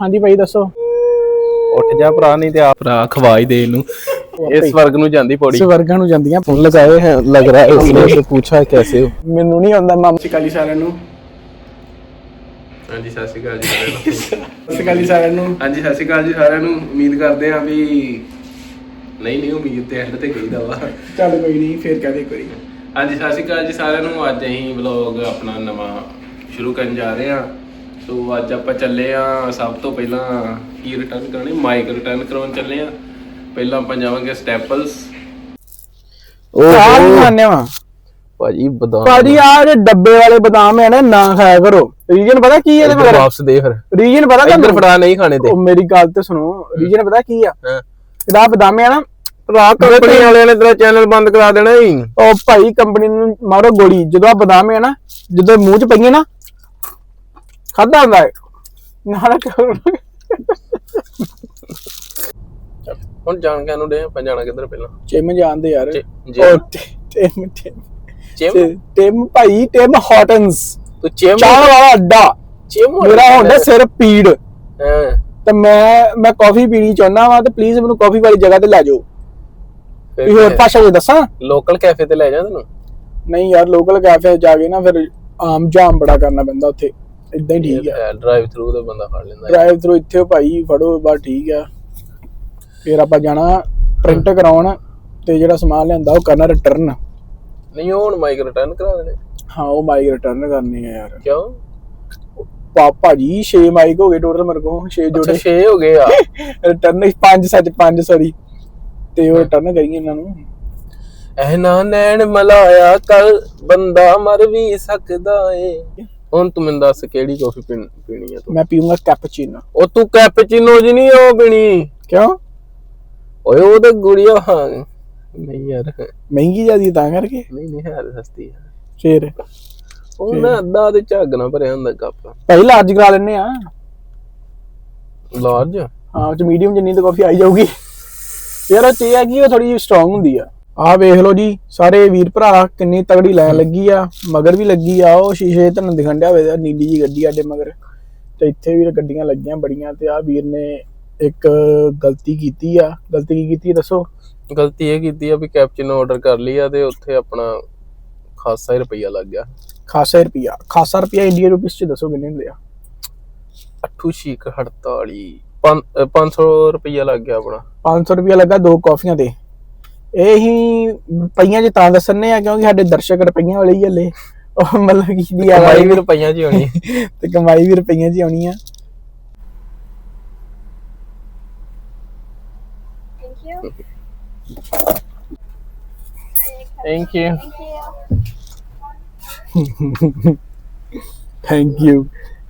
ਹਾਂਜੀ ਭਾਈ ਦੱਸੋ। ਉੱਠ ਜਾ ਭਰਾ ਨਹੀਂ ਤੇ ਆ ਭਰਾ ਖਵਾ ਦੇ ਇਹਨੂੰ। ਇਸ ਸਵਰਗ ਨੂੰ ਜਾਂਦੀ ਪੌੜੀ। ਸਵਰਗ ਨੂੰ ਜਾਂਦੀਆਂ ਫੋਨ ਲਗਾਏ ਹੈ ਲੱਗ ਰਿਹਾ ਹੈ ਉਸਨੇ ਸੇ ਪੁੱਛਾ ਕੈਸੇ ਹੋ। ਮੈਨੂੰ ਨਹੀਂ ਆਉਂਦਾ ਮਾਮਾ। ਸਿਕਾਲੀ ਸਾਰਿਆਂ ਨੂੰ। ਹਾਂਜੀ ਸਤਿ ਸ਼੍ਰੀ ਅਕਾਲ ਜੀ ਸਾਰਿਆਂ ਨੂੰ। ਸਤਿ ਸ਼੍ਰੀ ਅਕਾਲ ਜੀ ਸਾਰਿਆਂ ਨੂੰ। ਹਾਂਜੀ ਸਤਿ ਸ਼੍ਰੀ ਅਕਾਲ ਜੀ ਸਾਰਿਆਂ ਨੂੰ। ਉਮੀਦ ਕਰਦੇ ਆਂ ਵੀ ਨਹੀਂ ਨਹੀਂ ਉਮੀਦ ਤੇ ਐਂਡ ਤੇ ਕਹੀਦਾ ਵਾ। ਚੱਲ ਕੋਈ ਨਹੀਂ ਫੇਰ ਕਹਦੇ ਇੱਕ ਵਾਰੀ। ਹਾਂਜੀ ਸਤਿ ਸ਼੍ਰੀ ਅਕਾਲ ਜੀ ਸਾਰਿਆਂ ਨੂੰ। ਅੱਜ ਅਸੀਂ ਵਲੌਗ ਆਪਣਾ ਨਵਾਂ ਸ਼ੁਰੂ ਕਰਨ ਜਾ ਰਹੇ ਆਂ ਸੋ ਅੱਜ ਆਪਾਂ ਚੱਲੇ ਆ ਸਭ ਤੋਂ ਪਹਿਲਾਂ ਕੀ ਰਿਟਰਨ ਕਰਨੀ ਮਾਈਕ ਰਿਟਰਨ ਕਰਾਉਣ ਚੱਲੇ ਆ। ਪਹਿਲਾਂ ਆਪਾਂ ਜਾਵਾਂਗੇ ਸਟੈਪਲਸ ਨਹੀਂ ਖਾਣੇ ਵਾ ਭਾਜੀ ਬਦਾਮ। ਭਾਜੀ ਆ ਜੇ ਡੱਬੇ ਵਾਲੇ ਬਦਾਮ ਹੈ ਨਾ ਨਾ ਖਾਇਆ ਕਰੋ। ਰੀਜਨ ਪਤਾ ਕੀ ਹੈ ਇਹਦੇ ਇੱਧਰ ਮਗਰ ਵਾਪਸ ਦੇ ਫਿਰ ਰੀਜਨ ਪਤਾ ਇੱਧਰ ਫੜਾ ਨਹੀਂ ਖਾਣੇ ਤੇ। ਉਹ ਮੇਰੀ ਗੱਲ ਤੇ ਸੁਣੋ। ਰੀਜਨ ਪਤਾ ਕੀ ਆ? ਹਾਂ। ਇਹਦਾ ਬਦਾਮ ਹੈ ਨਾ ਰਾਤ ਕੰਪਨੀ ਵਾਲਿਆਂ ਨੇ ਤੇਰਾ ਚੈਨਲ ਬੰਦ ਕਰਾ ਦੇਣਾ ਹੀ। ਉਹ ਭਾਈ ਕੰਪਨੀ ਨੂੰ ਮਾਰੋ ਗੋਲੀ। ਜਦੋਂ ਆ ਬਦਾਮ ਹੈ ਨਾ ਜਦੋਂ ਮੂੰਹ ਚ ਪਈਏ ਨਾ ਖਾਦਾ ਹੁੰਦਾ ਹੈ ਨਾਲ ਹੁਣ ਜਾਣ ਕੇ ਨੂੰ ਦੇ ਆਪਾਂ ਜਾਣਾ ਕਿੱਧਰ ਪਹਿਲਾਂ? ਜਿਮ ਜਾਂਦੇ ਯਾਰ। ਜਿ- ਉਹ gym Tim Tim gym? Tim ਭਾਈ ਟਿਮ ਹੌਟਨਸ ਤੂੰ ਜਿਮ? ਚਾਹ ਵਾਲਾ ਅੱਡਾ। ਜਿਮ ਮੇਰਾ ਹੁੰਦਾ ਸਿਰ ਪੀੜ। ਹਾਂ। ਤੇ ਮੈਂ ਮੈਂ ਕਾਫੀ ਪੀਣੀ ਚਾਹੁੰਦਾ ਵਾਂ ਤੇ ਪਲੀਜ਼ ਮੈਨੂੰ ਕਾਫੀ ਵਾਲੀ ਜਗ੍ਹਾ ਤੇ ਲੈ ਜਾਓ। ਫਿਰ ਵੀ ਹੋਰ ਭਾਸ਼ਾ ਵਿੱਚ ਦੱਸਾਂ? ਲੋਕਲ ਕੈਫੇ ਤੇ ਲੈ ਜਾ ਤੈਨੂੰ? ਨਹੀਂ ਯਾਰ ਲੋਕਲ ਕੈਫੇ ਜਾ ਕੇ ਨਾ ਫਿਰ ਆਮ ਜਾਮ ਬੜਾ ਕਰਨਾ ਪੈਂਦਾ ਉੱਥੇ। ਇਦਾਂ ਹੀ ਠੀਕ ਆ। ਡਰਾਈਵ ਥਰੂ ਦਾ ਬੰਦਾ ਫੜ ਲੈਂਦਾ। ਡਰਾਈਵ ਥਰੂ ਇੱਥੇ ਭਾਈ ਫੜੋ ਬਸ ਠੀਕ ਆ। ਫਿਰ ਆਪਾਂ ਜਾਣਾ ਪ੍ਰਿੰਟ ਕਰਾਉਣ ਤੇ ਜਿਹੜਾ ਸਮਾਨ ਲਿਆਂਦਾ ਉਹ ਕਰਨਾ ਰਿਟਰਨ ਨਹੀਂ ਉਹ ਹੁਣ ਮਾਈਕ ਰਿਟਰਨ ਕਰਾ ਦੇਣੇ। ਹਾਂ ਉਹ ਮਾਈਕ ਰਿਟਰਨ ਕਰਨੀ ਆ ਯਾਰ। ਕਿਉਂ? ਪਾਪਾ ਜੀ 6 ਮਾਈਕ ਹੋ ਗਏ ਟੋਟਲ ਮੇਰੇ ਕੋਲ 6 ਅੱਛਾ ਜੋੜੇ। 6 ਹੋ ਗਏ ਆ। ਰਿਟਰਨ 5 ਸੱਚ 5 ਸੌਰੀ ਤੇ ਉਹ ਰਿਟਰਨ ਕਰੀਏ ਇਹਨਾਂ ਨੂੰ। ਐ ਨਾ ਨੈਣ ਮਲਾਇਆ ਕੱਲ ਬੰਦਾ ਮਰ ਵੀ ਸਕਦਾ ਏ। ਹੁਣ ਤੂੰ ਮੈਨੂੰ ਦੱਸ ਕਿਹੜੀ ਕਾਫੀ ਪੀਣੀ ਆ ਤੂੰ? ਮੈਂ ਪੀਊਂਗਾ ਕੈਪਚੀਨੋ ਉਹ ਤੂੰ ਕੈਪਚੀਨੋ ਜੀ ਨਹੀਂ ਉਹ ਪੀਣੀ। ਕਿਉਂ? ਓਏ ਉਹ ਤਾਂ ਗੁੜੀਆ ਹਾਂ ਨਹੀਂ ਯਾਰ। ਮਹਿੰਗੀ ਜਿਆਦੀ ਤਾਂ ਕਰਕੇ? ਨਹੀਂ ਨਹੀਂ ਹੈ ਤਾਂ ਸਸਤੀ ਆ। ਫੇਰ? ਉਹ ਨਾ ਅੱਧਾ ਤੇ ਝੱਗ ਨਾ ਭਰਿਆ ਹੁੰਦਾ ਕੱਪ। ਪਹਿਲਾਂ ਲਾਰਜ ਕਰਾ ਲੈਣੇ ਆ। ਲਾਰਜ ਹਾਂ ਉਹ ਚ ਮੀਡੀਅਮ ਜਿੰਨੀ ਤਾਂ ਕਾਫੀ ਆਈ ਜਾਊਗੀ। ਯਾਰ ਉਹ ਇਹ ਹੈ ਕਿ ਉਹ ਥੋੜੀ ਸਟਰੋਂਗ ਹੁੰਦੀ ਆ। ਆਹ ਵੇਖ ਲਓ ਜੀ ਸਾਰੇ ਵੀਰ ਭਰਾ ਕਿੰਨੀ ਤਗੜੀ ਲਾਈਨ ਲੱਗੀ ਆ ਮਗਰ ਵੀ ਲੱਗੀ ਆ ਉਹ ਸ਼ੀਸ਼ੇ ਤੁਹਾਨੂੰ ਦਿਖਣ ਡਿਆ ਹੋਵੇ ਨੀਲੀ ਜੀ ਗੱਡੀ ਆਡੇ ਮਗਰ। ਤੇ ਇੱਥੇ ਵੀ ਗੱਡੀਆਂ ਲੱਗੀਆਂ ਬੜੀਆਂ ਤੇ ਆ ਵੀਰ ਨੇ ਇੱਕ ਗਲਤੀ ਕੀਤੀ ਆ। ਗਲਤੀ ਕੀ ਕੀਤੀ ਦੱਸੋ? ਗਲਤੀ ਇਹ ਕੀਤੀ ਆ ਵੀ ਕੈਪਚੀਨੋ ਆਰਡਰ ਕਰ ਲਈ ਆ ਤੇ ਉੱਥੇ ਆਪਣਾ ਖਾਸਾ ਹੀ ਰੁਪਈਆ ਲੱਗ ਗਿਆ। ਖਾਸਾ ਰੁਪਿਆ ਖਾਸਾ ਰੁਪਿਆ ਇੰਡੀਅਨ ਰੁਪੀਸ ਚ ਦੱਸੋ ਕਿੰਨੇ ਹੁੰਦੇ ਆ? ਅੱਠੂ ਸ਼ੀਕ 48 500 ਰੁਪਈਆ ਲੱਗ ਗਿਆ ਆਪਣਾ। 500 ਰੁਪਿਆ ਲੱਗਾ ਦੋ ਕਾਫੀਆਂ ਤੇ। ਇਹ ਹੀ ਰੁਪਈਆਂ ਚ ਤਾਂ ਦੱਸਣੇ ਆ ਕਿਉਂਕਿ ਸਾਡੇ ਦਰਸ਼ਕ ਰੁਪਈਆਂ ਵਾਲੇ ਹੀ ਹਲੇ। ਉਹ ਮਤਲਬ ਕੀ ਦੀ ਆ ਕਮਾਈ ਵੀ ਰੁਪਈਆਂ 'ਚ ਹੀ ਹੋਣੀ ਤੇ ਕਮਾਈ ਵੀ ਰੁਪਈਆਂ 'ਚ ਹੀ ਆਉਣੀ ਆ. Thank you. Thank you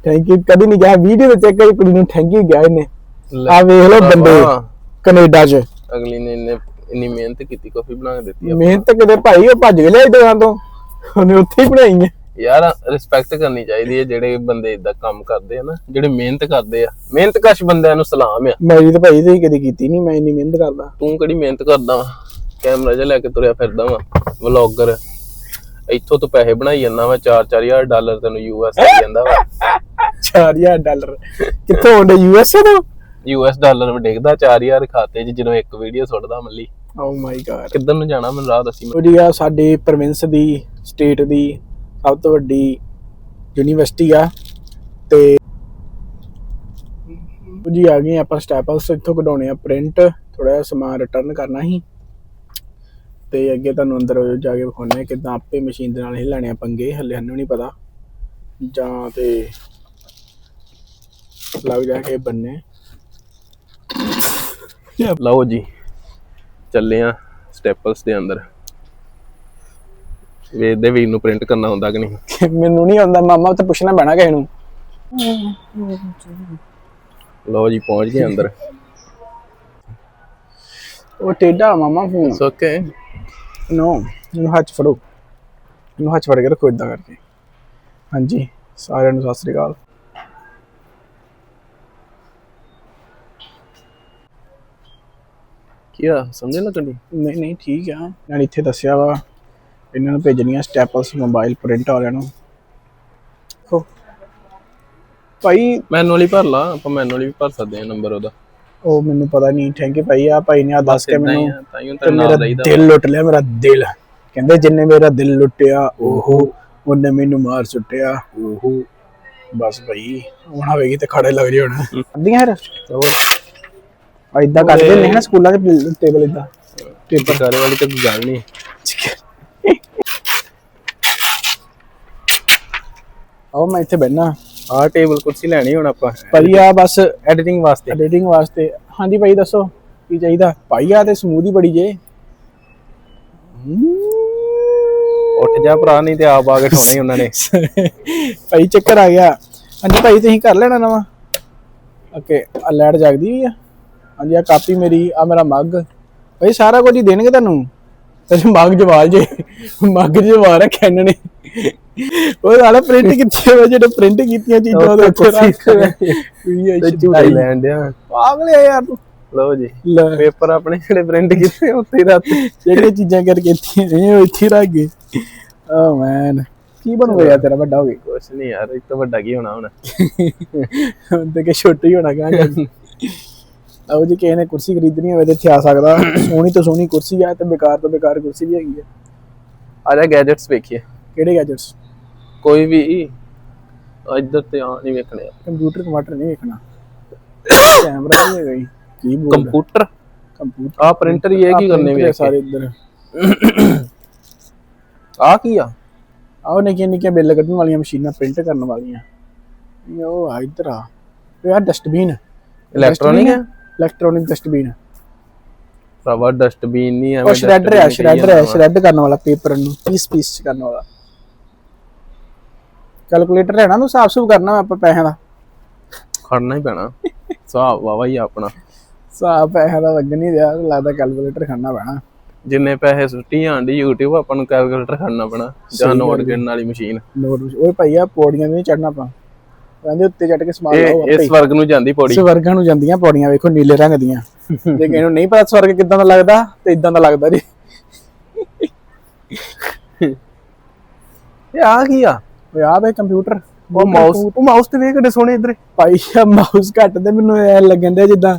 thank you ਕਦੀ ਨਹੀਂ ਗਿਆ। ਵੀਡੀਓ ਤੇ ਚੈੱਕ ਕਰੀ ਕੁੜੀ ਨੂੰ। ਥੈਂਕ ਯੂ ਗਿਆ ਇਹਨੇ ਆ ਵੇਖ ਲਓ ਬੰਦੇ ਕੈਨੇਡਾ 'ਚ। ਅਗਲੀ ਨੇ ਇੰਨੇ ਇੰਨੀ ਮਿਹਨਤ ਕੀਤੀ ਕਾਫੀ ਬਣਾ ਕੇ ਦਿੱਤੀ ਆ ਮਿਹਨਤ ਕਿਤੇ ਭਾਈ ਉਹ ਭੱਜ ਲਿਆ ਦੁਕਾਨ ਤੋਂ। ਉਹਨੇ ਉੱਥੇ ਹੀ ਬਣਾਈ ਹੈ। ਯਾਰ ਰਿਸਪੈਕਟ ਕਰਨੀ ਚਾਹੀਦੀ ਹੈ ਜਿਹੜੇ ਬੰਦੇ ਇਦਾਂ ਕੰਮ ਕਰਦੇ ਆ ਨਾ ਜਿਹੜੇ ਮਿਹਨਤ ਕਰਦੇ ਆ। ਮਿਹਨਤ ਕਸ਼ ਬੰਦਿਆਂ ਨੂੰ ਸਲਾਮ ਆ। ਮੇਰੀ ਤਾਂ ਭਾਈ ਤੁਸੀਂ ਕਦੀ ਕੀਤੀ ਨਹੀਂ ਮੈਂ ਇੰਨੀ ਮਿਹਨਤ ਕਰਦਾ। ਤੂੰ ਕਿਹੜੀ ਮਿਹਨਤ ਕਰਦਾ ਵਾ? ਕੈਮਰਾ ਜਿਹਾ ਲੈ ਕੇ ਤੁਰਿਆ ਫਿਰਦਾ ਵਾ ਵਲੌਗਰ। ਇੱਥੋਂ ਤੂੰ ਪੈਸੇ ਬਣਾਈ ਜਾਂਦਾ ਵਾ 4-4000 ਡਾਲਰ ਤੈਨੂੰ ਯੂਐਸ ਆ ਜਾਂਦਾ ਵਾ। 4000 ਡਾਲਰ। ਕਿੱਥੋਂ ਆਉਂਦੇ ਯੂ ਐਸ ਏ ਤੋਂ? ਯੂਐਸ ਡਾਲਰ ਡਿੱਗਦਾ 4000 ਖਾਤੇ 'ਚ ਜਦੋਂ ਇੱਕ ਵੀਡੀਓ ਸੁੱਟਦਾ ਮੱਲੀ। ਓ ਮਾਈ ਗॉड ਕਿੱਧਰ ਨੂੰ ਜਾਣਾ ਮੈਨੂੰ ਰਾਹ ਦੱਸੀ। ਜੀ ਆ ਸਾਡੇ ਪ੍ਰੋਵਿੰਸ ਦੀ ਸਟੇਟ ਦੀ ਸਭ ਤੋਂ ਵੱਡੀ ਯੂਨੀਵਰਸਿਟੀ ਆ ਤੇ ਜੀ ਆ ਗਏ ਆਪਾਂ ਸਟੈਪਲਸ ਇੱਥੋਂ ਕਢਾਉਣੇ ਆ ਪ੍ਰਿੰਟ ਥੋੜਾ ਜਿਹਾ ਸਮਾਨ ਰਿਟਰਨ ਕਰਨਾ ਸੀ। ਤੇ ਅੱਗੇ ਤੁਹਾਨੂੰ ਅੰਦਰ ਜਾ ਕੇ ਵਿਖਾਉਣੇ ਆ ਕਿਦਾਂ ਆਪੇ ਮਸ਼ੀਨ ਦੇ ਨਾਲ ਹੀ ਲੈਣੇ ਆ ਪੰਗੇ ਹੱਲੇ ਸਾਨੂੰ ਨਹੀਂ ਪਤਾ। ਜਾਂ ਤੇ ਲੱਗ ਜਾ ਕੇ ਬੰਨੇ। ਲਓ ਜੀ ਚੱਲੇ ਆ ਸਟੈਪਲਸ ਦੇ ਅੰਦਰ। ਵੇਖਦੇ ਵੀਰ ਨੂੰ ਪ੍ਰਿੰਟ ਕਰਨਾ ਹੁੰਦਾ ਕਿ ਨਹੀਂ? ਮੈਨੂੰ ਨਹੀਂ ਆਉਂਦਾ ਮਾਮਾ ਤੇ ਪੁੱਛਣਾ ਪੈਣਾ ਕਿਸੇ ਨੂੰ। ਲਓ ਜੀ ਪਹੁੰਚ ਗਏ ਅੰਦਰ। ਉਹ ਟੇਡਾ ਮਾਮਾ ਫੋਨ। ਓਕੇ ਨੋ ਇਹਨੂੰ ਹੱਥ ਫੜੋ। ਇਹਨੂੰ ਹੱਥ ਫੜ ਕੇ ਰੱਖੋ ਇਦਾਂ ਕਰਕੇ। ਹਾਂਜੀ ਸਾਰਿਆਂ ਨੂੰ ਸਤਿ ਸ੍ਰੀ ਅਕਾਲ। ਕੀ ਆ ਸਮਝ ਨਾ ਕੰਡੀ ਨਹੀਂ ਨਹੀਂ ਠੀਕ ਆ। ਨਾਲ ਇੱਥੇ ਦੱਸਿਆ ਵਾ ਇਹਨਾਂ ਨੂੰ ਭੇਜਣੀਆਂ ਸਟੈਪਲਸ ਮੋਬਾਈਲ ਪ੍ਰਿੰਟ ਵਾਲਿਆਂ ਨੂੰ। ਦੇਖੋ ਭਾਈ ਮੈਨੂਅਲੀ ਭਰ ਲਾ ਆਪਾਂ ਮੈਨੂਅਲੀ ਵੀ ਭਰ ਸਕਦੇ ਆ ਨੰਬਰ ਉਹਦਾ। ਉਹ ਮੈਨੂੰ ਪਤਾ ਨਹੀਂ ਥੈਂਕ ਯੂ ਭਾਈ ਆ ਭਾਈ ਨੇ ਆ ਦੱਸ ਕੇ ਮੈਨੂੰ ਤਾਈਓ ਤੇ ਮੇਰਾ ਦਿਲ ਲੁੱਟ ਲਿਆ ਮੇਰਾ ਦਿਲ। ਕਹਿੰਦੇ ਜਿੰਨੇ ਮੇਰਾ ਦਿਲ ਲੁੱਟਿਆ ਓਹੋ ਉਹਨੇ ਮੈਨੂੰ ਮਾਰ ਸੁੱਟਿਆ ਓਹੋ ਬਸ ਭਾਈ ਹੁਣ ਆਵੇਗੀ ਤੇ ਖੜੇ ਲੱਗ ਜੇ ਹੁਣ ਅੱਧੀਆਂ ਯਾਰ ਆ ਇਦਾਂ ਕਰਦੇ ਨੇ ਨਾ ਸਕੂਲਾਂ ਦੇ ਟੇਬਲ ਇਦਾਂ ਪੇਪਰ ਕਰੇ ਵਾਲੀ ਤਾਂ ਕੋਈ ਗੱਲ ਨਹੀਂ। ਆਓ ਮੈਂ ਇੱਥੇ ਬੈਠਣਾ ਆਹ ਟੇਬਲ ਕੁਰਸੀ ਲੈਣੀ ਹੁਣ ਆਪਾਂ। ਭਾਈ ਆ ਬਸ ਐਡੀਟਿੰਗ ਵਾਸਤੇ। ਐਡੀਟਿੰਗ ਵਾਸਤੇ। ਹਾਂਜੀ ਭਾਈ ਦੱਸੋ ਕੀ ਚਾਹੀਦਾ? ਭਾਈ ਆ ਤੇ ਸਮੂਦੀ ਬੜੀ ਜੇ। ਉੱਠ ਜਾ ਭਰਾ ਨਹੀਂ ਤੇ ਆਪ ਆ ਕੇ ਠੋਣੇ ਉਹਨਾਂ ਨੇ। ਭਾਈ ਚੱਕਰ ਆ ਗਿਆ। ਹਾਂਜੀ ਭਾਈ ਤੁਸੀਂ ਕਰ ਲੈਣਾ ਨਵਾਂ? ਓਕੇ ਆ ਲੈਟ ਜਗਦੀ ਵੀ ਆ। ਹਾਂਜੀ ਆ ਕਾਪੀ ਮੇਰੀ ਆ ਮੇਰਾ ਮੱਗ। ਭਾਈ ਸਾਰਾ ਕੁਝ ਹੀ ਦੇਣਗੇ ਤੁਹਾਨੂੰ? ਤੇ ਮੱਗ ਜਵਾਲ ਜੇ ਮੱਗ ਜਵਾਲ ਰੱਖਿਆ ਇਹਨਾਂ ਨੇ ਉਹ ਵਾਲਾ ਪ੍ਰਿੰਟ ਕਿੱਥੇ ਵਾ ਜਿਹੜੇ ਪ੍ਰਿੰਟ ਕੀਤੀਆਂ ਚੀਜ਼ਾਂ ਉਹਦੇ ਉੱਤੇ ਰੱਖ ਤੇ ਝੂਟੇ ਲੈਣ ਡਿਆ। ਪਾਗਲ ਆ ਯਾਰ ਤੂੰ। ਲਓ ਜੀ ਪੇਪਰ ਆਪਣੇ ਜਿਹੜੇ ਪ੍ਰਿੰਟ ਕੀਤੇ ਉੱਤੇ ਹੀ ਰੱਖ। ਜਿਹੜੀਆਂ ਚੀਜ਼ਾਂ ਕਰਕੇ ਇੱਥੇ ਇਹ ਉਹ ਇੱਥੇ ਰੱਖ ਗਏ। ਓ ਮੈਨ ਕੀ ਬਣੂਗਾ ਯਾਰ ਤੇਰਾ ਵੱਡਾ ਹੋ ਗਿਆ? ਕੁਛ ਨਹੀਂ ਯਾਰ ਇਹ ਤੋਂ ਵੱਡਾ ਕੀ ਹੋਣਾ ਹੁਣ। ਹੁਣ ਤੇ ਕਿ ਛੋਟਾ ਹੀ ਹੋਣਾ ਗਾ। ਆਓ ਜੀ ਕਿਸੇ ਨੇ ਕੁਰਸੀ ਖਰੀਦਣੀ ਹੋਵੇ ਤੇ ਇੱਥੇ ਆ ਸਕਦਾ। ਸੋਹਣੀ ਤੋਂ ਸੋਹਣੀ ਕੁਰਸੀ ਆ ਤੇ ਬੇਕਾਰ ਤੋਂ ਬੇਕਾਰ ਕੁਰਸੀ ਵੀ ਹੈਗੀ ਆ। ਆ ਜਾ ਗੈਜਟਸ ਵੇਖੀਏ। ਕਿਹੜੇ ਗੈਜਟਸ ਕੋਈ ਵੀ ਇੱਧਰ ਤੇ ਆ ਨਹੀਂ ਵੇਖਣੇ। ਕੰਪਿਊਟਰ ਟਮਾਟਰ ਨਹੀਂ ਵੇਖਣਾ। ਕੈਮਰਾ ਨਹੀਂ ਹੈਗਾ ਜੀ ਕੀ ਬੋਲ ਕੰਪਿਊਟਰ? ਕੰਪਿਊਟਰ। ਆ ਪ੍ਰਿੰਟਰ ਹੀ ਇਹ ਕੀ ਕਰਨੇ ਵੇਖ। ਸਾਰੇ ਇੱਧਰ। ਆ ਕੀ ਆ? ਆਓ ਨਿੱਕੀਆਂ ਨਿੱਕੀਆਂ ਬਿੱਲ ਕੱਢਣ ਵਾਲੀਆਂ ਮਸ਼ੀਨਾਂ ਪ੍ਰਿੰਟ ਕਰਨ ਵਾਲੀਆਂ। ਇਹ ਉਹ ਆ ਇੱਧਰ ਆ। ਇਹ ਆ ਡਸਟਬਿਨ ਇਲੈਕਟ੍ਰੋਨਿਕ ਹੈ ਇਲੈਕਟ੍ਰੋਨਿਕ ਡਸਟਬਿਨ ਰਵਾ ਡਸਟਬਿਨ ਨਹੀਂ ਉਹ ਸ਼੍ਰੈਡਰ ਹੈ ਸ਼੍ਰੈਡਰ ਹੈ ਸ਼੍ਰੈਡ ਕਰਨ ਵਾਲਾ ਪੇਪਰ ਨੂੰ ਪੀਸ ਪੀਸ ਕਰਨ ਵਾਲਾ। ਕੈਲਕੂਲੇਟਰ ਲੈਣਾ ਨੂੰ ਹਿਸਾਬ ਸੁਭ ਕਰਨਾ ਆਪਾਂ ਪੈਸਿਆਂ ਦਾ। ਖੜਨਾ ਹੀ ਪੈਣਾ। ਹਿਸਾਬ ਵਾਵਾ ਹੀ ਆਪਣਾ। ਹਿਸਾਬ ਪੈਸਿਆਂ ਦਾ ਲੱਗਣ ਨਹੀਂ ਰਿਹਾ ਲੱਗਦਾ ਕੈਲਕੂਲੇਟਰ ਖੜਨਾ ਪੈਣਾ। ਜਿੰਨੇ ਪੈਸੇ ਸੁੱਟੀ ਜਾਂਦੀ YouTube ਆਪਾਂ ਨੂੰ ਕੈਲਕੂਲੇਟਰ ਖੜਨਾ ਪੈਣਾ। ਜਾਂ ਨੋਟ ਗਿਣਨ ਵਾਲੀ ਮਸ਼ੀਨ ਨੋਟ ਓਏ ਭਈਆ ਪੌੜੀਆਂ ਤੇ ਨਹੀਂ ਚੜਨਾ ਆਪਾਂ। ਕਹਿੰਦੇ ਉੱਤੇ ਚੜ ਕੇ ਸਮਾਨ ਲਾਓ ਇਹ ਇਸ ਵਰਗ ਨੂੰ ਜਾਂਦੀ ਪੌੜੀ। ਸਵਰਗਾਂ ਨੂੰ ਜਾਂਦੀਆਂ ਪੌੜੀਆਂ ਵੇਖੋ ਨੀਲੇ ਰੰਗ ਦੀਆਂ। ਜੇ ਕਿਸੇ ਨੂੰ ਨਹੀਂ ਪਤਾ ਸਵਰਗ ਕਿਦਾਂ ਦਾ ਲੱਗਦਾ ਤੇ ਇਦਾਂ ਦਾ ਲੱਗਦਾ ਜੀ। ਇਹ ਆ ਕੀ ਆ? ਓਏ ਆ ਵੇ ਕੰਪਿਊਟਰ। ਉਹ ਮਾਊਸ ਉਹ ਮਾਊਸ ਤੇ ਵੇਖ ਕਿੱਡੇ ਸੋਹਣੇ ਇਧਰ। ਭਾਈ ਆ ਮਾਊਸ ਘੱਟ ਤੇ ਮੈਨੂੰ ਐ ਲੱਗਣ ਡਿਆ ਜਿੱਦਾਂ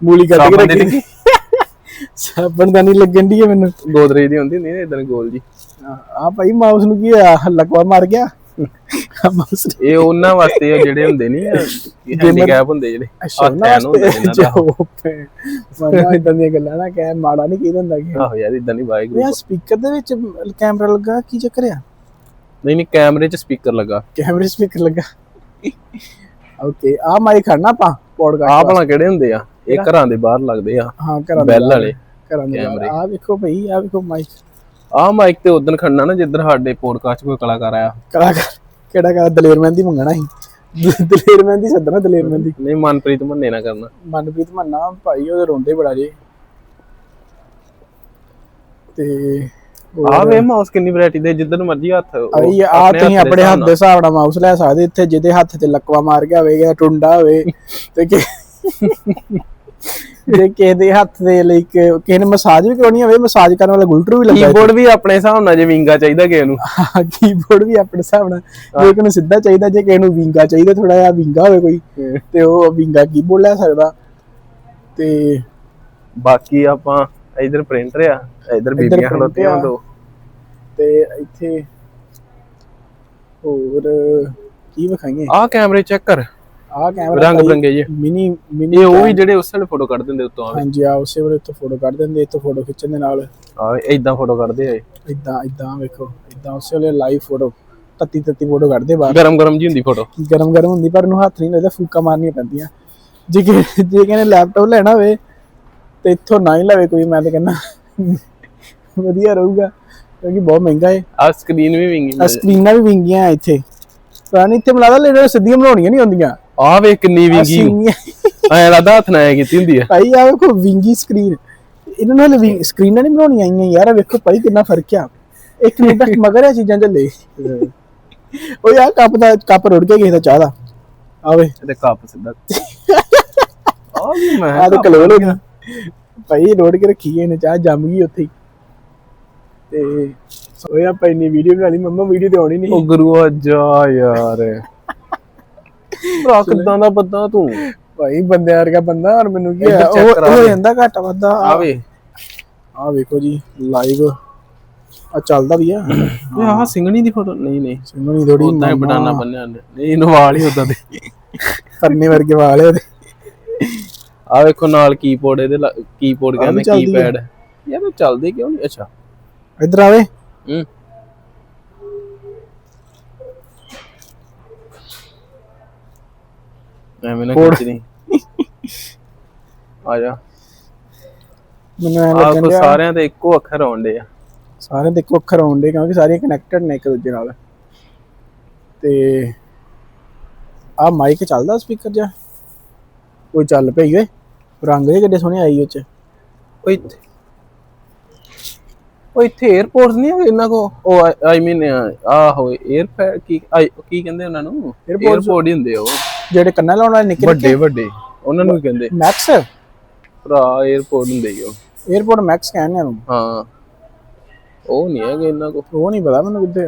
ਮੂਲੀ ਸਾਬਣ ਕੇ ਰੱਖੀ। ਸਾਬਣ ਦਾ ਨਹੀਂ ਲੱਗਣ ਦੀ ਮੈਨੂੰ। ਗੋਦਰੇਜ ਦੀ ਹੁੰਦੀ ਹੁੰਦੀ ਨਾ ਇਦਾਂ ਗੋਲ ਜੀ। ਆ ਭਾਈ ਮਾਊਸ ਨੂੰ ਕੀ ਹੋਇਆ? ਲਕਵਾ ਮਾਰ ਗਿਆ। ਆ ਇਹ ਉਹਨਾਂ ਵਾਸਤੇ ਆ ਜਿਹੜੇ ਹੁੰਦੇ ਨਹੀਂ ਹੈਂਡੀਕੈਪ ਹੁੰਦੇ ਜਿਹੜੇ ਅੱਛਾ ਨਾ ਮਨਾ ਇਦਾਂ ਦੀਆਂ ਗੱਲਾਂ ਨਾ ਕਹਿ ਮਾੜਾ ਨਹੀਂ ਕੀ ਹੁੰਦਾ ਕਿ। ਆਹੋ ਯਾਰ ਇਦਾਂ ਨਹੀਂ ਵਾਹਿਗੁਰੂ ਯਾ ਸਪੀਕਰ ਦੇ ਵਿੱਚ ਕੈਮਰਾ ਲੱਗਾ ਕੀ ਚੱਕਰ ਆ? ਨਹੀਂ ਨਹੀਂ ਕੈਮਰੇ 'ਚ ਸਪੀਕਰ ਲੱਗਾ। ਕੈਮਰੇ ਸਪੀਕਰ ਲੱਗਾ। ਓਕੇ ਆ ਮਾਈਕ ਖੜਨਾ ਆਪਾਂ ਪੋਡਕਾਸਟ ਭਲਾ ਕਿਹੜੇ ਹੁੰਦੇ ਆ? ਇਹ ਘਰਾਂ ਦੇ ਬਾਹਰ ਲੱਗਦੇ ਆ ਹਾਂ ਘਰਾਂ ਦੇ ਬੈਲ ਵਾਲੇ ਘਰਾਂ ਦੇ। ਆ ਵੇਖੋ ਭਈ ਆ ਵੇਖੋ ਮਾਈਕ ਆਹ ਮਾਈਕ ਤੇ ਉਦੋਂ ਖੜਨਾ ਨਾ ਜਿੱਧਰ ਸਾਡੇ ਪੋਡਕਾਸਟ ਕੋਈ ਕਲਾਕਾਰ ਆਇਆ। ਕਲਾਕਾਰ ਕਿਹੜਾ ਕਾ ਦਲੇਰ ਮਹਿੰਦੀ ਮੰਗਣਾ ਸੀ। ਦਲੇਰ ਮਹਿੰਦੀ ਸੱਦਣਾ ਦਲੇਰ ਮਹਿੰਦੀ। ਨਹੀਂ ਮਨਪ੍ਰੀਤ ਮੰਨੇ ਨਾ ਕਰਨਾ। ਮਨਪ੍ਰੀਤ ਮੰਨਾ ਭਾਈ ਉਹਦੇ ਰੋਂਦੇ ਬੜਾ ਜੇ। ਤੇ ਆਹ ਵੇ ਮਾਊਸ ਕਿੰਨੀ ਵੈਰਾਈਟੀ ਦੇ ਜਿੱਧਰ ਨੂੰ ਮਰਜ਼ੀ ਹੱਥ ਆਈ ਆ ਤੁਸੀਂ ਆਪਣੇ ਹੱਥ ਦੇ ਹਿਸਾਬ ਨਾਲ ਮਾਊਸ ਲੈ ਸਕਦੇ ਇੱਥੇ ਜਿਹਦੇ ਹੱਥ ਤੇ ਲਕਵਾ ਮਾਰ ਗਿਆ ਹੋਵੇਗਾ ਟੁੰਡਾ ਹੋਵੇ ਤੇ ਕਿ ਜੇ ਕਿਸੇ ਦੇ ਹੱਥ ਦੇ ਲਈ ਕਿ- ਕਿਸੇ ਨੇ ਮਸਾਜ ਵੀ ਕਰਾਉਣੀ ਹੋਵੇ ਮਸਾਜ ਕਰਨ ਵਾਲਾ ਗੁਲਟਰ ਵੀ ਲੱਗਾ ਕੀਬੋਰਡ ਵੀ ਆਪਣੇ ਹਿਸਾਬ ਨਾਲ ਜੇ ਵਿੰਗਾ ਚਾਹੀਦਾ ਕਿਸੇ ਨੂੰ। ਕੀਬੋਰਡ ਵੀ ਆਪਣੇ ਹਿਸਾਬ ਨਾਲ। ਜੇ ਕਿਸੇ ਨੂੰ ਸਿੱਧਾ ਚਾਹੀਦਾ ਜੇ ਕਿਸੇ ਨੂੰ ਵਿੰਗਾ ਚਾਹੀਦਾ ਥੋੜਾ ਜਿਹਾ ਵਿੰਗਾ ਹੋਵੇ ਕੋਈ ਤੇ ਉਹ ਵਿੰਗਾ ਕੀਬੋਰਡ ਲੈ ਸਕਦਾ। ਤੇ ਬਾਕੀ ਆਪਾਂ ਇਧਰ ਪ੍ਰਿੰਟਰ ਆ ਇਧਰ ਬੀਬੀਆਂ ਖਲੋਤੀਆਂ ਆ। ਦੋ। ਤੇ ਇੱਥੇ ਹੋਰ ਕੀ ਵਿਖਾਈਏ? ਆਹ ਕੈਮਰੇ ਚੈੱਕ ਕਰ। ਆਹ ਕੈਮਰਾ ਰੰਗ ਬਰੰਗੇ ਜੇ ਮਿਨੀ ਮਿਨੀ ਇਹ ਉਹ ਹੀ ਜਿਹੜੇ ਉਸ ਫੋਟੋ ਕੱਢ ਦਿੰਦੇ ਉੱਤੋਂ ਆਵੇ ਹਾਂਜੀ ਆ ਉਸੇ ਵੇਲੇ ਤੋਂ ਫੋਟੋ ਕੱਢ ਦਿੰਦੇ ਇੱਥੋਂ ਫੋਟੋ ਖਿੱਚਣ ਦੇ ਨਾਲ। ਆ ਇਦਾਂ ਫੋਟੋ ਕੱਢਦੇ ਆ। ਇਦਾਂ ਇਦਾਂ ਵੇਖੋ ਇਦਾਂ ਉਸੇ ਵੇਲੇ ਲਾਈਵ ਫੋਟੋ ਤੱਤੀ ਤੱਤੀ ਫੋਟੋ ਕੱਢਦੇ ਬਾਹਰ। ਗਰਮ ਗਰਮ ਜੀ ਹੁੰਦੀ ਫੋਟੋ ਗਰਮ ਗਰਮ ਹੁੰਦੀ ਪਰ ਉਹਨੂੰ ਹੱਥ ਨਹੀਂ ਲੱਗਦਾ ਫੂਕਾ ਮਾਰਨੀਆਂ ਪੈਂਦੀਆਂ। ਜੇ ਕਿ ਜੇ ਕਹਿੰਦੇ ਲੈਪਟਾਪ ਲੈਣਾ ਹੋਵੇ ਤੇ ਇੱਥੋਂ ਨਾ ਹੀ ਲਵੇ ਕੋਈ ਮੈਂ ਤਾਂ ਕਹਿੰਦਾ ਵਧੀਆ ਰਹੂਗਾ ਕਿਉਂਕਿ ਬਹੁਤ ਮਹਿੰਗਾ ਹੈ ਆ ਸਕਰੀਨ ਵੀ ਵਿੰਗੀ ਆ ਸਕਰੀਨਾਂ ਵੀ ਵਿੰਗੀਆਂ ਆ ਇੱਥੇ। ਪਰ ਇੱਥੇ ਮਲਾਦਾ ਲੈਣਾ ਸਿੱਧੀਆਂ ਬਣਾਉਣੀਆਂ ਨਹੀਂ ਹੁੰਦੀਆਂ ਆ ਵੇ ਕਿੰਨੀ ਵਿੰਗੀ ਐ ਲੱਗਦਾ ਹੱਥ ਨਾਲ ਐਂ ਕੀਤੀ ਹੁੰਦੀ ਆ। ਭਾਈ ਆ ਵੇਖੋ ਵਿੰਗੀ ਸਕਰੀਨ ਇਹਨਾਂ ਨਾਲ ਵੀ ਸਕਰੀਨਾਂ ਨਹੀਂ ਬਣਾਉਣੀਆਂ ਆਈਆਂ ਯਾਰ ਵੇਖੋ ਭਾਈ ਕਿੰਨਾ ਫ਼ਰਕ ਆ। ਇੱਕ ਮਿੰਟ ਤੱਕ ਮਗਰ ਆ ਚੀਜ਼ਾਂ ਚੱਲੇ ਉਹ ਯਾਰ ਕੱਪ ਦਾ ਕੱਪ ਰੁੜ ਗਿਆ ਕਿਸੇ ਦਾ ਚਾਹ ਦਾ। ਆਵੇ ਤੇ ਕੱਪ ਸਿੱਧਾ। ਆ ਵੀ ਮੈਂ ਆ ਤੇ ਕਲੋਲ ਹੋ ਗਿਆ। ਭਾਈ ਰੋੜ ਕੇ ਰੱਖੀ ਗਏ ਨੇ ਚਾਹ ਜੰਮ ਗਈ ਉੱਥੇ ਹੀ। ਤੇ ਸੋਏ ਆਪਾਂ ਇੰਨੀ ਵੀਡੀਓ ਬਣਾ ਲਈ ਮੰਮਾ ਵੀਡੀਓ ਤੇ ਆਉਣੀ ਨਹੀਂ ਉਹ ਗੁਰੂਆ ਜਾ ਯਾਰ। ਭਰਾ ਕਿਦਾਂ ਦਾ ਬੰਦਾ ਤੂੰ? ਭਾਈ ਬੰਦੇ ਵਰਗਾ ਬੰਦਾ ਔਰ ਮੈਨੂੰ ਕੀ ਹੈ ਉਹ ਹੋ। ਜਾਂਦਾ ਘੱਟ ਵੱਧਾ ਆਵੇ ਆ ਵੇਖੋ ਜੀ ਲਾਈਵ ਆ ਚੱਲਦਾ ਵੀ ਆ। ਇਹ ਆਹ ਸਿੰਘਣੀ ਦੀ ਫੋਟੋ ਨਹੀਂ ਨਹੀਂ। ਸਿੰਗਣੀ ਥੋੜੀ ਹੀ ਬਟਾਨਾ ਬੰਨਿਆ। ਨਹੀਂ ਇਹਨੂੰ ਵਾਲ ਹੀ ਉਦਾਂ ਦੇ। ਪੰਨੇ ਵਰਗੇ ਵਾਲੇ ਉਹਦੇ ਆ ਵੇਖੋ ਨਾਲ ਕੀਬੋਰਡ ਇਹਦੇ ਕੀਬੋਰਡ ਕਹਿੰਦੇ। ਕੀਪੈਡ ਯਾਰ ਚੱਲਦੇ ਕਿਉਂ ਨਹੀਂ? ਅੱਛਾ। ਇੱਧਰ ਆਵੇ ਹੂੰ। ਐਵੇਂ ਨਾ ਕੋੜ- ਨਹੀਂ ਆ ਜਾ। ਮੈਨੂੰ ਐ ਲੱਗਣ ਕੋ ਡਿਆ। ਸਾਰਿਆਂ ਦੇ ਇੱਕੋ ਅੱਖਰ ਆਉਂਦੇ ਆ। ਸਾਰੇ ਦੇਖੋ ਅੱਖਰ ਆਉਂਦੇ ਕਿਉਂਕਿ ਸਾਰੇ ਕਨੈਕਟਡ ਨੇ ਇੱਕ ਦੂਜੇ ਨਾਲ। ਤੇ ਆ ਮਾਈਕ ਚੱਲਦਾ ਸਪੀਕਰ ਜਾਂ ਕੋਈ ਚੱਲ ਪਈ ਓਏ। ਰੰਗ ਦੇ ਕਿੱਡੇ ਸੋਹਣੇ ਆਈ ਉਹ ਚ ਇੱਥੇ। ਉਹ ਇੱਥੇ 에어ਪੋਰਟਸ ਨਹੀਂ ਹੈਗੇ ਇਹਨਾਂ ਕੋ ਉਹ ਆਈ ਮੀਨ ਆ ਹੋਏ 에ਅਰ ਕੀ ਕੀ ਕਹਿੰਦੇ ਉਹਨਾਂ ਨੂੰ? 에어ਪੋਰਟ ਹੀ ਹੁੰਦੇ ਉਹ। ਜਿਹੜੇ ਕੰਨਾਂ ਲਾਉਣ ਵਾਲੇ ਨਿੱਕੇ ਵੱਡੇ ਵੱਡੇ। ਉਹਨਾਂ ਨੂੰ ਕਹਿੰਦੇ। ਮੈਕਸ ਭਰਾ 에어ਪੋਰਟ ਹੁੰਦੇ ਹੀ ਉਹ। 에어ਪੋਰਟ ਮੈਕਸ ਕਹਿੰਦੇ ਉਹਨੂੰ। ਹਾਂ। ਉਹ ਨਹੀਂ ਹੈਗੇ ਇਹਨਾਂ ਕੋ ਉਹ ਨਹੀਂ ਪਤਾ ਮੈਨੂੰ ਕਿੱਥੇ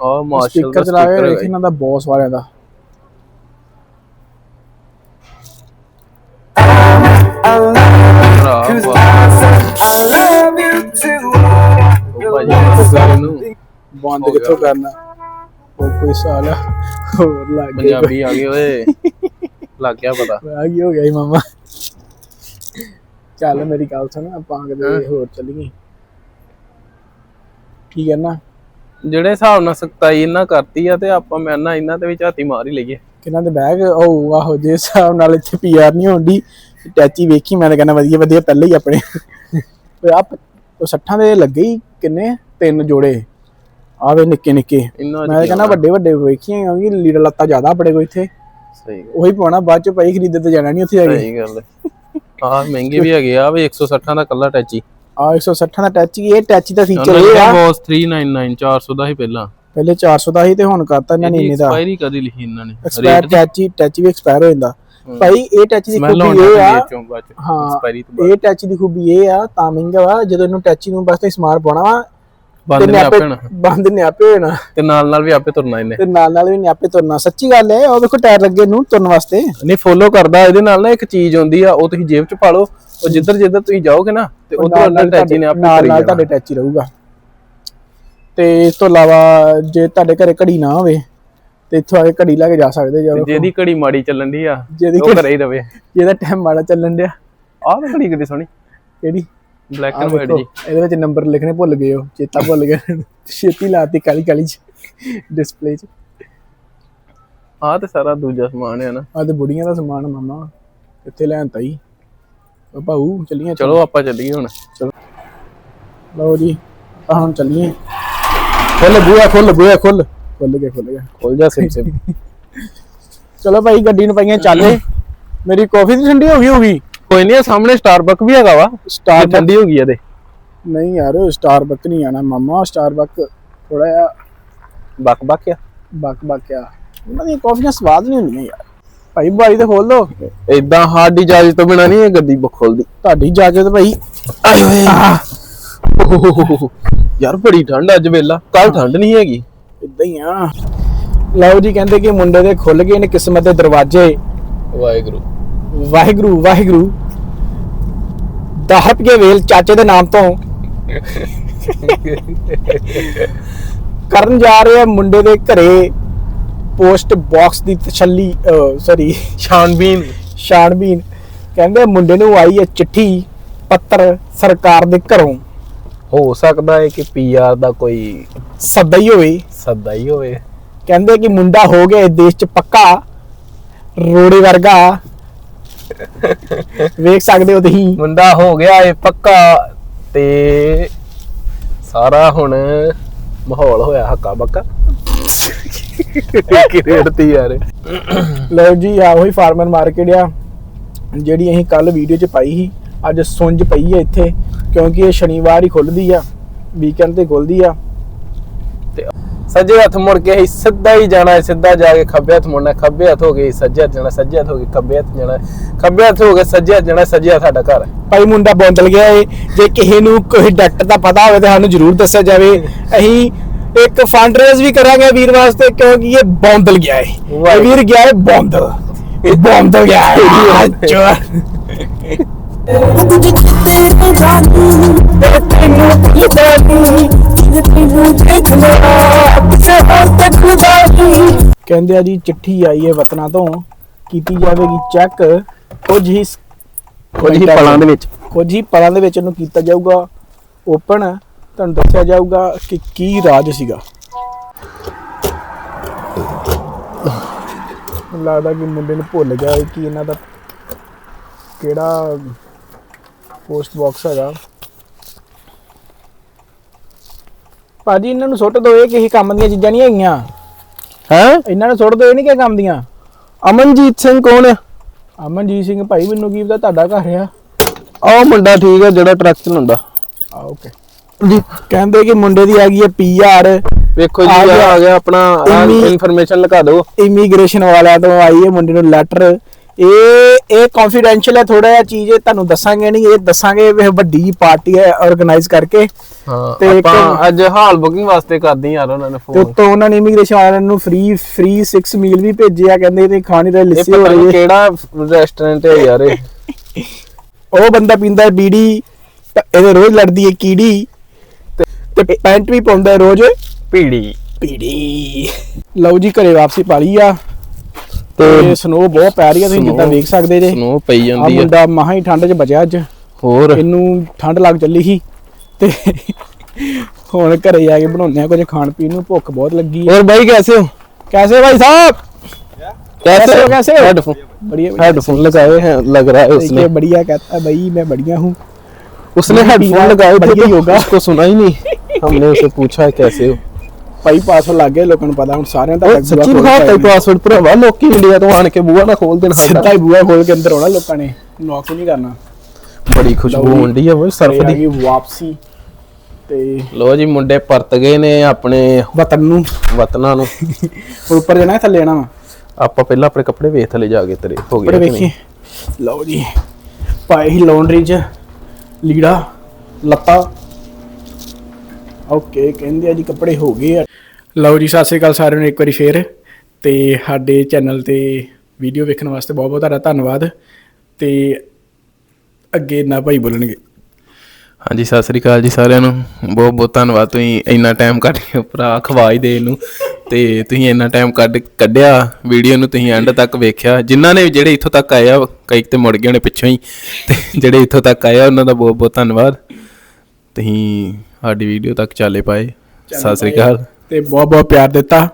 ਆ। ਮਾਰਸ਼ਲ ਦਾ ਸਪੀਕਰ ਹੈ ਇਹਨਾਂ ਦਾ ਬੌਸ ਵਾਲਿਆਂ ਦਾ। ਬੰਦ ਕਿੱਥੋਂ ਕਰਨਾ? ਉਹ ਕੋਈ ਸਾਲਾ ਹੋਰ ਲੱਗ ਗਿਆ ਪੰਜਾਬੀ ਆ ਗਏ ਓਏ। ਲੱਗ ਗਿਆ ਪਤਾ। ਆ ਕੀ ਹੋ ਗਿਆ ਜੀ ਮਾਮਾ। ਚੱਲ ਮੇਰੀ ਗੱਲ ਸੁਣ ਆਪਾਂ ਕਿਤੇ ਹੋਰ ਚੱਲੀਏ। ਕੀ ਕਰਨਾ? ਜਿਹੜੇ ਹਿਸਾਬ ਨਾਲ ਸਖਤਾਈ ਇਹਨਾਂ ਕਰਤੀ ਆ ਤੇ ਆਪਾਂ ਮੈਂ ਨਾ ਇਹਨਾਂ ਤੇ ਵੀ ਝਾਤੀ ਮਾਰ ਹੀ ਲਈਏ। ਕਿਹਨਾਂ ਦੇ ਬੈਗ? ਉਹ ਆਹੋ ਜੇ ਹਿਸਾਬ ਨਾਲ ਇੱਥੇ ਪੀਆਰ ਨਹੀਂ ਹੁੰਦੀ ਟੈਚੀ ਵੇਖੀ ਮੈਂ ਤਾਂ ਕਹਿੰਦਾ ਵਧੀਆ ਵਧੀਆ ਪਹਿਲੇ ਹੀ ਆਪਣੇ। ਤੇ ਆ ਉਹ 60 ਦੇ ਲੱਗੇ ਹੀ ਕਿੰਨੇ? ਤਿੰਨ ਜੋੜੇ। ਆਵੇ ਨਿੱਕੇ ਨਿੱਕੇ। ਇਹਨਾਂ ਮੈਂ ਕਹਿੰਦਾ ਵੱਡੇ ਵੱਡੇ ਵੇਖੀਆਂ ਕਿਉਂਕਿ ਲੀੜਾ ਲੱਤਾ ਜ਼ਿਆਦਾ ਆਪਣੇ ਕੋ ਇੱਥੇ। ਸਹੀ ਉਹੀ ਪਾਉਣਾ ਬਾਅਦ ਚ ਭਾਈ ਖਰੀਦੇ ਤੇ ਜਾਣਾ ਨਹੀਂ ਉੱਥੇ ਜਾ ਕੇ। ਸਹੀ ਗੱਲ ਆ ਮਹਿੰਗੇ ਵੀ ਹੈਗੇ ਆ ਵੀ 160 ਦਾ ਕੱਲਾ ਟੈਚੀ। ਆ 160 ਦਾ ਟੈਚੀ ਇਹ ਟੈਚੀ ਦਾ ਫੀਚਰ ਇਹ ਆ। ਬੋਸ 399 400 ਦਾ ਹੀ ਪਹਿਲਾਂ। ਪਹਿਲੇ 400 ਦਾ ਸੀ ਤੇ ਹੁਣ ਕਰਤਾ ਇਹਨਾਂ ਨੇ ਇੰਨੇ ਦਾ। ਐਕਸਪਾਇਰੀ ਕਦੀ ਲਿਖੀ ਇਹਨਾਂ ਨੇ? ਐਕਸਪਾਇਰ ਟੈਚੀ ਟੈਚੀ ਵੀ ਐਕਸਪਾਇਰ ਹੋ ਜਾਂਦਾ। ਭਾਈ ਇਹ ਟੈਚੀ ਦੀ ਖੂਬੀ ਇਹ ਆ। ਹਾਂ ਐਕਸਪਾਇਰੀ ਤੋਂ ਇਹ ਟੈਚੀ ਦੀ ਖੂਬੀ ਇਹ ਆ ਤਾਂ ਮਹਿੰਗਾ ਵਾ। ਜਦੋਂ ਇਹਨੂੰ ਟੈਚੀ ਨੂੰ ਬਸ ਤੇ ਸਮਾਰ ਪਾਉਣਾ ਵਾ ਬੰਦ ਨੇ ਆਪੇ ਨਾ ਬੰਦ ਨਿਆਪੇ ਹੋਣਾ। ਤੇ ਨਾਲ ਨਾਲ ਵੀ ਆਪੇ ਤੁਰਨਾ ਇਹਨੇ। ਤੇ ਨਾਲ ਨਾਲ ਵੀ ਨਿਆਪੇ ਤੁਰਨਾ। ਸੱਚੀ ਗੱਲ ਹੈ ਉਹ ਵੇਖੋ ਟਾਇਰ ਲੱਗੇ ਨੂੰ ਤੁਰਨ ਵਾਸਤੇ। ਨਹੀਂ ਫੋਲੋ ਕਰਦਾ ਇਹਦੇ ਨਾਲ ਨਾ ਇੱਕ ਚੀਜ਼ ਆਉਂਦੀ ਆ ਉਹ ਤੁਸੀਂ ਜੇਬ 'ਚ ਪਾ ਲਓ ਉਹ ਜਿੱਧਰ ਜਿੱਧਰ ਤੁਸੀਂ ਜਾਓਗੇ ਨਾ ਤੇ ਉਧਰ ਉਧਰ ਟੈਚੀ ਨੇ ਆਪੇ ਨਾਲ ਨਾਲ ਤੁਹਾਡੇ ਟੈਚੀ ਰਹੂਗਾ। ਤੇ ਇਸ ਤੋਂ ਇਲਾਵਾ ਜੇ ਤੁਹਾਡੇ ਘਰੇ ਘੜੀ ਨਾ ਹੋਵੇ ਤੇ ਇੱਥੋਂ ਆ ਕੇ ਘੜੀ ਲੈ ਕੇ ਜਾ ਸਕਦੇ ਜਦੋਂ ਜਿਹਦੀ ਘੜੀ ਮਾੜੀ ਚੱਲਣ ਦੀ ਆ ਉਹ ਘਰੇ ਹੀ ਰਵੇ। ਜਿਹਦਾ ਟਾਈਮ ਮਾੜਾ ਚੱਲਣ ਡਿਆ। ਆਹ ਘੜੀ ਕਿੱਡੀ ਸੋਹਣੀ। ਕਿਹੜੀ? ਬਲੈਕ ਐਂਡ ਵਾਈਟ ਜੀ। ਇਹਦੇ ਵਿੱਚ ਨੰਬਰ ਲਿਖਣੇ ਭੁੱਲ ਗਏ ਹੋ ਚੇਤਾ ਭੁੱਲ ਗਏ ਛੇਤੀ ਲਾਤੀ ਕਾਲੀ ਕਾਲੀ ਚ ਡਿਸਪਲੇ ਚ। ਆਹ ਤੇ ਸਾਰਾ ਦੂਜਾ ਸਮਾਨ ਹੈ ਨਾ। ਆ ਤੇ ਬੁੜੀਆਂ ਦਾ ਸਮਾਨ ਮਾਮਾ ਕਿੱਥੇ ਲੈਣ ਤਾਈ ਉਹ ਭਾਊ ਚੱਲੀਆਂ ਚਲੋ ਆਪਾਂ। ਚੱਲੀਏ ਹੁਣ। ਲਓ ਜੀ ਆਪਾਂ ਹੁਣ ਚੱਲੀਏ। ਖੁੱਲ ਬੂਆ ਖੁੱਲ ਬੂਆ ਖੁੱਲ ਖੁੱਲ ਗਿਆ ਖੁੱਲ ਗਿਆ। ਖੁੱਲ ਜਾ ਸਿਮ ਸਿਮ। ਚਲੋ ਭਾਈ ਗੱਡੀ ਨੂੰ ਪਾਈਆਂ ਚਾਲੇ। ਮੇਰੀ ਕਾਫੀ ਦੀ ਠੰਡੀ ਹੋ ਗਈ ਹੋਗੀ ਕੋਈ ਨਹੀਂ ਸਾਹਮਣੇ ਸਟਾਰਬਕ ਵੀ ਹੈਗਾ ਵਾ ਸਟਾਰ ਠੰਡੀ ਹੋ ਗਈ ਇਹਦੇ। ਨਹੀਂ ਯਾਰ ਸਟਾਰਬਕ ਨਹੀਂ ਆਣਾ ਮਾਮਾ ਸਟਾਰਬਕ ਥੋੜਾ ਜਿਹਾ ਬਕ ਬਕ ਆ। ਬਕ ਬਕ ਆ। ਉਹਨਾਂ ਦੀਆਂ ਕਾਫੀਆਂ ਸਵਾਦ ਨਹੀਂ ਹੁੰਦੀਆਂ ਯਾਰ। ਭਾਈ ਬਾਰੀ ਤੇ ਖੋਲ ਦੋ। ਇਦਾਂ ਸਾਡੀ ਇਜਾਜ਼ਤ ਤੋਂ ਬਿਨਾ ਨਹੀਂ ਇਹ ਗੱਡੀ ਖੋਲਦੀ। ਤੁਹਾਡੀ ਜਾ ਕੇ ਤੇ ਭਾਈ। ਆਏ ਹੋਏ। ਯਾਰ ਬੜੀ ਠੰਡ ਅੱਜ ਵੇਲਾ। ਕੱਲ ਠੰਡ ਨਹੀਂ ਹੈਗੀ। ਇਦਾਂ ਹੀ ਆ। ਲਓ ਜੀ ਕਹਿੰਦੇ ਕਿ ਮੁੰਡੇ ਦੇ ਖੁੱਲ ਗਏ ਨੇ ਕਿਸਮਤ ਦੇ ਦਰਵਾਜ਼ੇ। ਵਾਹਿਗੁਰੂ। ਵਾਹਿਗੁਰੂ ਵਾਹਿਗੁਰੂ। 10 ਰੁਪਏ ਵੇਲ ਚਾਚੇ ਦੇ ਨਾਮ ਤੋਂ। ਕਰਨ ਜਾ ਰਹੇ ਆ ਮੁੰਡੇ ਦੇ ਘਰੇ ਪੋਸਟ ਬਾਕਸ ਦੀ ਤਸੱਲੀ ਸੌਰੀ ਛਾਨਬੀਨ। ਛਾਣਬੀਨ ਕਹਿੰਦੇ ਮੁੰਡੇ ਨੂੰ ਆਈ ਹੈ ਚਿੱਠੀ ਪੱਤਰ ਸਰਕਾਰ ਦੇ ਘਰੋਂ। ਹੋ ਸਕਦਾ ਹੈ ਕਿ ਪੀਆਰ ਦਾ ਕੋਈ ਸੱਦਾ ਹੀ ਹੋਵੇ। ਸੱਦਾ ਹੀ ਹੋਵੇ। ਕਹਿੰਦੇ ਕਿ ਮੁੰਡਾ ਹੋ ਗਿਆ ਇਸ ਦੇਸ਼ ਚ ਪੱਕਾ ਰੋੜੇ ਵਰਗਾ। ਵੇਖ ਸਕਦੇ ਹੋ ਤੁਸੀਂ। ਮੁੰਡਾ ਹੋ ਗਿਆ ਏ ਪੱਕਾ ਤੇ ਸਾਰਾ ਹੁਣ ਮਾਹੌਲ ਹੋਇਆ ਹੱਕਾ ਬੱਕਾ। ਕੀ ਰੇੜਤੀ ਯਾਰ। ਲਓ ਜੀ ਆ ਉਹੀ ਫਾਰਮਰ ਮਾਰਕੀਟ ਆ ਜਿਹੜੀ ਅਸੀਂ ਕੱਲ ਵੀਡੀਓ ਚ ਪਾਈ ਸੀ। ਅੱਜ ਸੁੰਜ ਪਈ ਹੈ ਇੱਥੇ ਕਿਉਂਕਿ ਇਹ ਸ਼ਨੀਵਾਰ ਹੀ ਖੁੱਲਦੀ ਆ ਵੀਕਐਂਡ ਤੇ ਖੁੱਲਦੀ ਆ। ਸੱਜੇ ਹੱਥ ਮੁੜ ਕੇ ਅਸੀਂ ਸਿੱਧਾ ਹੀ ਜਾਣਾ ਹੈ ਸਿੱਧਾ ਜਾ ਕੇ ਖੱਬੇ ਹੱਥ ਮੁੜਨਾ ਖੱਬੇ ਹੱਥ ਹੋ ਗਏ ਸੱਜੇ ਹੱਥ ਜਾਣਾ ਸੱਜੇ ਹੱਥ ਹੋ ਗਏ ਖੱਬੇ ਹੱਥ ਜਾਣਾ ਖੱਬੇ ਹੱਥ ਹੋ ਗਏ ਸੱਜੇ ਹੱਥ ਜਾਣਾ ਸੱਜੇ ਹੱਥ ਸਾਡਾ ਘਰ ਹੈ। ਭਾਈ ਮੁੰਡਾ ਬੌਂਦਲ ਗਿਆ ਏ ਜੇ ਕਿਸੇ ਨੂੰ ਕੋਈ ਡਾਕਟਰ ਦਾ ਪਤਾ ਹੋਵੇ ਤਾਂ ਸਾਨੂੰ ਜ਼ਰੂਰ ਦੱਸਿਆ ਜਾਵੇ। ਅਸੀਂ ਇੱਕ ਫੰਡ ਰੇਜ਼ ਵੀ ਕਰਾਂਗੇ ਵੀਰ ਵਾਸਤੇ ਕਿਉਂਕਿ ਇਹ ਬੌਂਦਲ ਗਿਆ ਹੈ ਇਹ ਵੀਰ ਗਿਆ ਹੈ ਬੌਂਦਲ। ਇਹ ਬੌਂਦਲ ਗਿਆ ਹੈ ਕਹਿੰਦੇ ਆ ਜੀ ਚਿੱਠੀ ਆਈ ਹੈ ਵਤਨਾਂ ਤੋਂ ਕੀਤੀ ਜਾਵੇਗੀ ਚੈੱਕ। ਕੁਝ ਹੀ ਕੁਝ ਹੀ ਪਲਾਂ ਦੇ ਵਿੱਚ। ਕੁਝ ਹੀ ਪਲਾਂ ਦੇ ਵਿੱਚ ਇਹਨੂੰ ਕੀਤਾ ਜਾਊਗਾ। ਓਪਨ ਤੁਹਾਨੂੰ ਦੱਸਿਆ ਜਾਊਗਾ ਕਿ ਕੀ ਰਾਜ ਸੀਗਾ। ਲੱਗਦਾ ਕਿ ਮੁੰਡੇ ਨੂੰ ਭੁੱਲ ਗਿਆ ਕਿ ਇਹਨਾਂ ਦਾ ਕਿਹੜਾ ਪੋਸਟ ਬਾਕਸ ਹੈਗਾ। ਭਾਜੀ ਇਹਨਾਂ ਨੂੰ ਸੁੱਟ ਦੋ ਇਹ ਕਿਸੇ ਕੰਮ ਦੀਆਂ ਚੀਜ਼ਾਂ ਨਹੀਂ ਹੈਗੀਆਂ। ਹੈ? ਇਹਨਾਂ ਨੂੰ ਸੁੱਟ ਦੋ ਇਹ ਨਹੀਂ ਕਿਸੇ ਕੰਮ ਦੀਆਂ। ਅਮਨਜੀਤ ਸਿੰਘ ਕੌਣ ਆ? ਅਮਨਜੀਤ ਸਿੰਘ ਭਾਈ ਮੈਨੂੰ ਕੀ ਪਤਾ ਤੁਹਾਡਾ ਘਰ ਆ। ਆਹ ਮੁੰਡਾ ਠੀਕ ਆ ਜਿਹੜਾ ਟਰੱਕ ਚਲਾਉਂਦਾ। ਆ ਓਕੇ ਕਹਿੰਦੇ ਕਿ ਮੁੰਡੇ ਦੀ ਹੈਗੀ ਹੈ ਪੀਆਰ ਵੇਖੋ ਆ ਜੀ। ਆ ਗਿਆ ਆਪਣਾ ਇੰਨੀ- ਇਨਫੋਰਮੇਸ਼ਨ ਲਿਖਾ ਦਿਓ। ਇਮੀਗ੍ਰੇਸ਼ਨ ਵਾਲਿਆਂ ਤੋਂ ਆਈ ਹੈ ਮੁੰਡੇ ਨੂੰ ਲੈਟਰ ਇਹ ਇਹ ਕੌਨਫੀਡੈਂਸ਼ੀਅਲ ਹੈ ਥੋੜਾ ਜਿਹਾ ਚੀਜ਼ ਇਹ ਤੁਹਾਨੂੰ ਦੱਸਾਂਗੇ ਨਹੀਂ ਇਹ ਦੱਸਾਂਗੇ ਵੀ ਵੱਡੀ ਪਾਰਟੀ ਹੈ ਆਰਗੇਨਾਈਜ਼ ਕਰਕੇ। ਹਾਂ ਤੇ ਆਪਾਂ ਅੱਜ ਹਾਲ ਬੁਕਿੰਗ ਵਾਸਤੇ ਕਰਦੇ ਯਾਰ ਉਹਨਾਂ ਨੇ ਤੇ ਫੋਨ ਉੱਤੋਂ ਉਹਨਾਂ ਨੇ ਇਮੀਗ੍ਰੇਸ਼ਨ ਵਾਲਿਆਂ ਨੂੰ ਫ੍ਰੀ ਫ੍ਰੀ 6 ਮੀਲ ਵੀ ਭੇਜੇ ਆ ਕਹਿੰਦੇ ਤੇ ਖਾਣੀ ਦਾ ਇਹ ਲਿੱਸੀ ਹੋ ਰਹੀ ਹੈ। ਕਿਹੜਾ ਰੈਸਟੋਰੈਂਟ ਹੈ ਯਾਰ ਇਹ। ਉਹ ਬੰਦਾ ਪੀਂਦਾ ਹੈ ਬੀੜੀ ਤਾਂ ਇਹਦੇ ਰੋਜ਼ ਲੜਦੀ ਹੈ ਕੀੜੀ ਤੇ ਤੇ ਪੈਂਟ ਵੀ ਪਾਉਂਦਾ ਹੈ ਰੋਜ਼। ਪੀੜੀ। ਪੀੜੀ। ਲਓ ਜੀ ਘਰੇ ਵਾਪਸੀ ਪਾ ਲਈ ਆ। ਤੇ ਤੇ ਸਨੋ ਬਹੁਤ ਪੈ ਰਹੀ ਆ ਤੁਸੀਂ ਜਿੱਦਾਂ snow- ਵੇਖ ਸਕਦੇ ਜੇ ਸਨੋ ਪਈ ਆ ਜਾਂਦੀ ਹੈ ਮੁੰਡਾ ਮਹਾ ਹੀ ਠੰਡ 'ਚ ਬਚਿਆ ਅੱਜ ਹੋਰ ਇਹਨੂੰ ਠੰਡ ਲੱਗ ਚੱਲੀ ਸੀ ਤੇ ਹੁਣ ਘਰੇ ਜਾ ਕੇ ਬਣਾਉਂਦੇ ਆ ਕੁਝ ਖਾਣ ਪੀਣ ਨੂੰ ਭੁੱਖ ਬਹੁਤ ਲੱਗੀ ਹੈ और भाई कैसे हो कैसे भाई साहब कैसे हो कैसे हो हेडफोन बढ़िया हेडफोन लगाए हैं लग रहा है उसने उसने बढ़िया कहता है भाई मैं बढ़िया हूँ उसने हेडफोन लगाए थे बढ़िया तो योगा। उसको सुना ही नहीं हमने उसे पूछा है कैसे हो ਭਾਈ ਪਾਸਵਰਡ ਲੱਗ ਗਿਆ ਲੋਕਾਂ ਨੂੰ ਪਤਾ ਹੁਣ ਸਾਰਿਆਂ ਦਾ ਉਹ ਸੱਚੀ ਬਖਾਤਾ ਪਾਸਵਰਡ ਭਰਾਵਾ ਲੋਕੀ ਇੰਡੀਆ ਤੋਂ ਆਣ ਕੇ ਬੂਹਾ ਨਾ ਖੋਲ ਦੇਣ ਸਿੱਧਾ ਹੀ ਬੂਹਾ ਖੋਲ ਕੇ ਅੰਦਰ ਆਉਣਾ ਲੋਕਾਂ ਨੇ ਨੌਕ ਨਹੀਂ ਕਰਨਾ। ਬੜੀ ਖੁਸ਼ਬੂ। ਹੁੰਦੀ ਆ ਓਏ ਸਰਫ ਦੀ। ਵਾਪਸੀ ਤੇ ਲੋ ਜੀ ਮੁੰਡੇ ਪਰਤ ਗਏ ਨੇ ਆਪਣੇ ਵਤਨ ਨੂੰ। ਵਤਨਾਂ ਨੂੰ। ਹੁਣ ਉੱਪਰ ਜਾਣਾ ਥੱਲੇ ਆਣਾ ਵਾ? ਆਪਾਂ ਪਹਿਲਾਂ ਆਪਣੇ ਕੱਪੜੇ ਵੇਖ ਥਲੇ ਜਾ ਕੇ ਤੇਰੇ ਹੋ ਗਏ ਨਹੀਂ? ਲਓ ਜੀ ਪਾਏ ਹੀ ਲਾਉਂਡਰੀ ਚ ਲੀੜਾ ਲੱਤਾ ਓਕੇ ਕਹਿੰਦੇ ਆ ਜੀ ਕੱਪੜੇ ਹੋ ਗਏ ਆ। ਲਓ ਜੀ ਸਤਿ ਸ੍ਰੀ ਅਕਾਲ ਸਾਰਿਆਂ ਨੂੰ ਇੱਕ ਵਾਰੀ ਫੇਰ ਤੇ ਸਾਡੇ ਚੈਨਲ ਤੇ ਵੀਡੀਓ ਵੇਖਣ ਵਾਸਤੇ ਬਹੁਤ ਬਹੁਤ ਤੁਹਾਡਾ ਧੰਨਵਾਦ। ਤੇ ਅੱਗੇ ਨਾ ਭਾਈ ਬੋਲਣਗੇ। ਹਾਂਜੀ ਸਤਿ ਸ੍ਰੀ ਅਕਾਲ ਜੀ ਸਾਰਿਆਂ ਨੂੰ। ਬਹੁਤ ਬਹੁਤ ਧੰਨਵਾਦ ਤੁਸੀਂ ਇੰਨਾ ਟਾਈਮ ਕੱਢ ਕੇ ਭਰਾ ਖਵਾਈ ਦੇ ਨੂੰ। ਤੇ ਤੁਸੀਂ ਇੰਨਾ ਟਾਈਮ ਕੱਢ ਕੱਢਿਆ ਵੀਡੀਓ ਨੂੰ ਤੁਸੀਂ ਐਂਡ ਤੱਕ ਵੇਖਿਆ। ਜਿਨ੍ਹਾਂ ਨੇ ਜਿਹੜੇ ਇੱਥੋਂ ਤੱਕ ਆਏ ਆ ਕਈ ਤੇ ਮੁੜ ਗਏ ਹੋਣੇ ਪਿੱਛੋਂ ਹੀ। ਤੇ ਜਿਹੜੇ ਇੱਥੋਂ ਤੱਕ ਆਏ ਆ ਉਹਨਾਂ ਦਾ ਬਹੁਤ ਬਹੁਤ ਧੰਨਵਾਦ। ਤੁਸੀਂ ਸਾਡੀ ਵੀਡੀਓ ਤੱਕ ਚਾਲੇ ਪਾਏ। ਸਤਿ ਸ੍ਰੀ ਅਕਾਲ। ਤੇ ਬਹੁਤ ਬਹੁਤ ਪਿਆਰ ਦਿੱਤਾ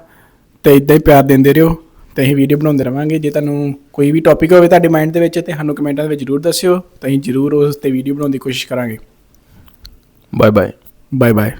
ਤੇ ਇਦਾਂ ਹੀ ਪਿਆਰ ਦਿੰਦੇ ਰਹੋ। ਤੇ ਅਸੀਂ ਵੀਡੀਓ ਬਣਾਉਂਦੇ ਰਵਾਂਗੇ। ਜੇ ਤੁਹਾਨੂੰ ਕੋਈ ਵੀ ਟੌਪਿਕ ਹੋਵੇ ਤੁਹਾਡੇ ਮਾਈਂਡ ਦੇ ਵਿੱਚ ਤੇ ਸਾਨੂੰ ਕਮੈਂਟਾਂ ਦੇ ਵਿੱਚ ਜ਼ਰੂਰ ਦੱਸਿਓ। ਤਾਂ ਅਸੀਂ ਜ਼ਰੂਰ ਉਸ ਤੇ ਵੀਡੀਓ ਬਣਾਉਣ ਦੀ ਕੋਸ਼ਿਸ਼ ਕਰਾਂਗੇ। Bye bye bye bye